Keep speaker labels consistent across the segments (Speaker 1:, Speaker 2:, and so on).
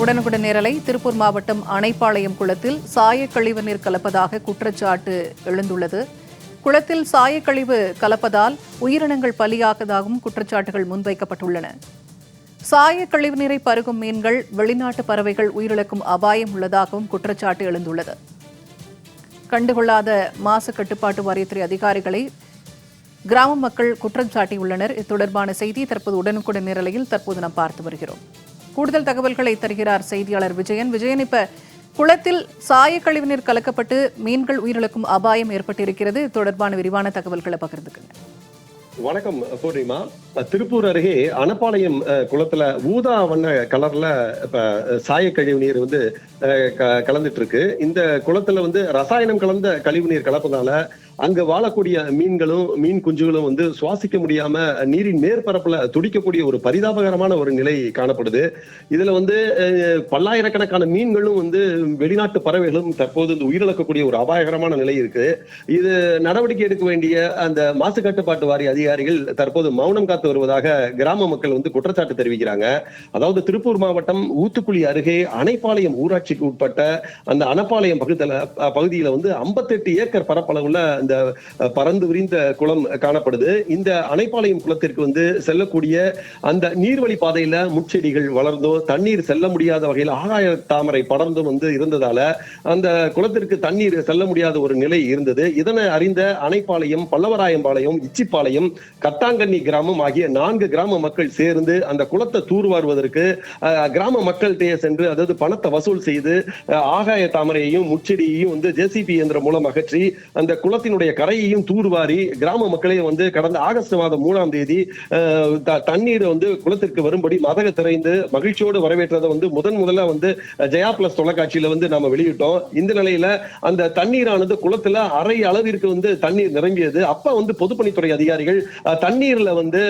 Speaker 1: உடனுக்குடன் நேரலை திருப்பூர் மாவட்டம் அணைப்பாளையம் குளத்தில் சாயக்கழிவு நீர் கலப்பதாக குற்றச்சாட்டு எழுந்துள்ளது. குளத்தில் சாயக்கழிவு கலப்பதால் உயிரினங்கள் பலியாகதாகவும் குற்றச்சாட்டுகள் முன்வைக்கப்பட்டுள்ளன. சாயக்கழிவு நீரை பருகும் மீன்கள் வெளிநாட்டு பறவைகள் உயிரிழக்கும் அபாயம் உள்ளதாகவும் குற்றச்சாட்டு எழுந்துள்ளது. கண்டுகொள்ளாத மாசு கட்டுப்பாட்டு வாரியத்துறை அதிகாரிகளை கிராம மக்கள் குற்றம் சாட்டியுள்ளனர். இது தொடர்பான செய்தி தற்போது உடனுக்குடன் நிரலையில் தற்போது நாம் பார்த்து வருகிறோம். கூடுதல் தகவல்களை தருகிறார் செய்தியாளர் விஜயன். விஜயன் இப்ப குளத்தில் சாய கழிவுநீர் கலக்கப்பட்டு மீன்கள் உயிரிழக்கும் அபாயம் ஏற்பட்டிருக்கிறது. தொடர்பான விரிவான தகவல்களை பகிர்ந்துக்குங்க.
Speaker 2: வணக்கம் பூர்ணிமா திருப்பூர் அருகே அனப்பாளையம் குளத்துல ஊதா வண்ண கலர்ல இப்ப சாய கழிவு நீர் வந்து கலந்துட்டு இருக்கு இந்த குளத்துல வந்து ரசாயனம் கலந்த கழிவு நீர் கலப்பதால அங்க வாழக்கூடிய மீன்களும் மீன் குஞ்சுகளும் வந்து சுவாசிக்க முடியாம நீரின் மேற்பரப்புல துடிக்கக்கூடிய ஒரு பரிதாபகரமான ஒரு நிலை காணப்படுது. இதுல வந்து பல்லாயிரக்கணக்கான மீன்களும் வந்து வெளிநாட்டு பறவைகளும் தற்போது இந்த உயிரிழக்கக்கூடிய ஒரு அபாயகரமான நிலை இருக்கு. இது நடவடிக்கை எடுக்க வேண்டிய அந்த மாசு கட்டுப்பாட்டு வாரிய அதிகாரிகள் தற்போது மௌனம் காத்து வருவதாக கிராம மக்கள் வந்து குற்றச்சாட்டு தெரிவிக்கிறாங்க. அதாவது திருப்பூர் மாவட்டம் ஊத்துக்குழி அருகே அணைப்பாளையம் ஊராட்சிக்கு உட்பட்ட அந்த அணப்பாளையம் பகுதியில் பகுதியில் வந்து 58 ஏக்கர் பரப்பளவுள்ள இந்த பறந்து விரிந்த குளம் காணப்படுது. இந்த அணைப்பாளையம் குளத்திற்கு வந்து செல்லக்கூடிய அந்த நீர்வழி பாதையில முட்செடிகள் வளர்ந்தும். தண்ணீர் செல்ல முடியாத வகையில் ஆகாய தாமரை படர்ந்தும் வந்து இருந்ததால அந்த குளத்திற்கு தண்ணீர் செல்ல முடியாத ஒரு நிலை இருந்தது. இதனை அறிந்த அணைப்பாளையம் பல்லவராயம்பாளையம் இச்சிப்பாளையம் கத்தாங்கண்ணி கிராமம் ஆகிய நான்கு கிராம மக்கள் சேர்ந்து அந்த குளத்தை தூர்வாருவதற்கு கிராம மக்கள்கிட்டயே சென்று அதாவது பணத்தை வசூல் செய்து ஆகாய தாமரையையும் முச்செடியையும் வந்து ஜேசிபி இயந்திரம் மூலம் அகற்றி அந்த குளத்தினுடைய கரையையும் தூர்வாரி கிராம மக்களே வந்து கடந்த ஆகஸ்ட் மாதம் மூணாம் தேதி த- தண்ணீர் வந்து குளத்திற்கு வரும்படி மதக திரைந்து மகிழ்ச்சியோடு வரவேற்றதை வந்து முதன் முதல்ல வந்து ஜெயா பிளஸ் தொலைக்காட்சியில வந்து நாம வெளியிட்டோம். இந்த நிலையில அந்த தண்ணீரானது குளத்துல அரை அளவிற்கு வந்து தண்ணீர் நிரம்பியது. அப்ப வந்து பொதுப்பணித்துறை அதிகாரிகள் தண்ணீர்ல வந்து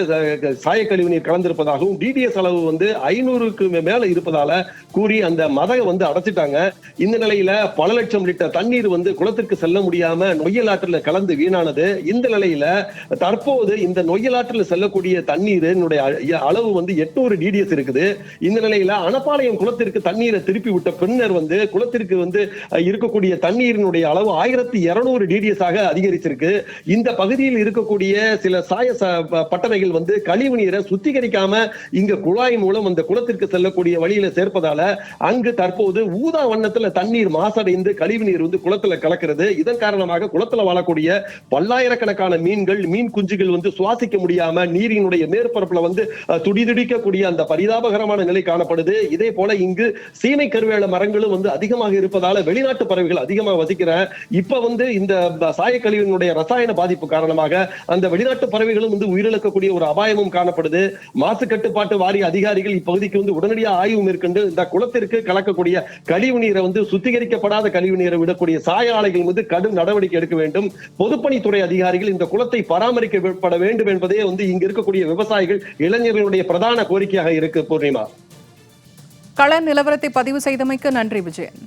Speaker 2: சாயக்கழிவு நீர் கலந்திருப்பதாகவும் டிடிஎஸ் அளவு வந்து ஐநூறுக்கு மேல இருப்பதால கூறி அந்த மதக வந்து அடைச்சிட்டாங்க. இந்த நிலையில பல லட்சம் லிட்டர் தண்ணீர் வந்து குளத்திற்கு செல்ல முடியாம நொய்யல் ஆற்றில் கலந்து வீணானது. இந்த நிலையில தற்போது இந்த நொய்யல் ஆற்றில் செல்லக்கூடிய தண்ணீரினுடைய அளவு வந்து எட்நூறு டிடிஎஸ் இருக்குது. இந்த நிலையில அனப்பாளையம் குளத்திற்கு தண்ணீரை திருப்பி விட்ட பின்னர் வந்து குளத்திற்கு வந்து இருக்கக்கூடிய தண்ணீரினுடைய அளவு ஆயிரத்தி இருநூறு டிடிஎஸ் ஆக அதிகரிச்சிருக்கு. இந்த பகுதியில் இருக்கக்கூடிய சில சாய பட்டறைகள் வந்து கழிவு நீரை சுத்திகரிக்காம இங்க குழாய் மூலம் அந்த குளத்திற்கு செல்லக்கூடிய வழியில சேர்ப்பதால அங்கு தற்போது ஊதா வண்ணத்துல தண்ணீர் மாசடைந்து கழிவு நீர் வந்து குளத்துல கலக்கிறது. இதன் காரணமாக குளத்துல வாழக்கூடிய பல்லாயிரக்கணக்கான மீன்கள் மீன் குஞ்சுகள் வந்து சுவாசிக்க முடியாம நீரினுடைய மேற்பரப்புல வந்து துடிதுடிக்கக்கூடிய அந்த பரிதாபகரமான நிலை காணப்படுது. இதே போல இங்கு சீமை கருவேல மரங்களும் வந்து அதிகமாக இருப்பதால வெளிநாட்டு பறவைகள் அதிகமாக வசிக்கிற இப்ப வந்து இந்த சாயக்கழிவினுடைய ரசாயன பாதிப்பு காரணமாக அந்த வெளிநாட்டு பறவைகளும் வந்து உயிரிழக்கக்கூடிய ஒரு அபாயமும் காணப்படுது. மாசு கட்டுப்பாட்டு வாரிய அதிகாரிகள் இப்பகுதிக்கு வந்து உடனடியாக ஆய்வு மேற்கொண்டு இந்த குளத்திற்கு கலக்கக்கூடிய கழிவு நீரை வந்து சுத்திகரிக்கப்படாத கழிவு நீரை விடக்கூடிய சாய ஆலைகள் மீது கடும் நடவடிக்கை எடுக்க வேண்டும். பொதுப்பணித்துறை அதிகாரிகள் இந்த குளத்தை பராமரிக்கப்பட வேண்டும் என்பதே வந்து இங்க இருக்கக்கூடிய விவசாயிகள் இளைஞர்களுடைய பிரதான கோரிக்கையாக இருக்கு பூர்ணிமா.
Speaker 1: கள நிலவரத்தை பதிவு செய்தமைக்கு நன்றி விஜயன்.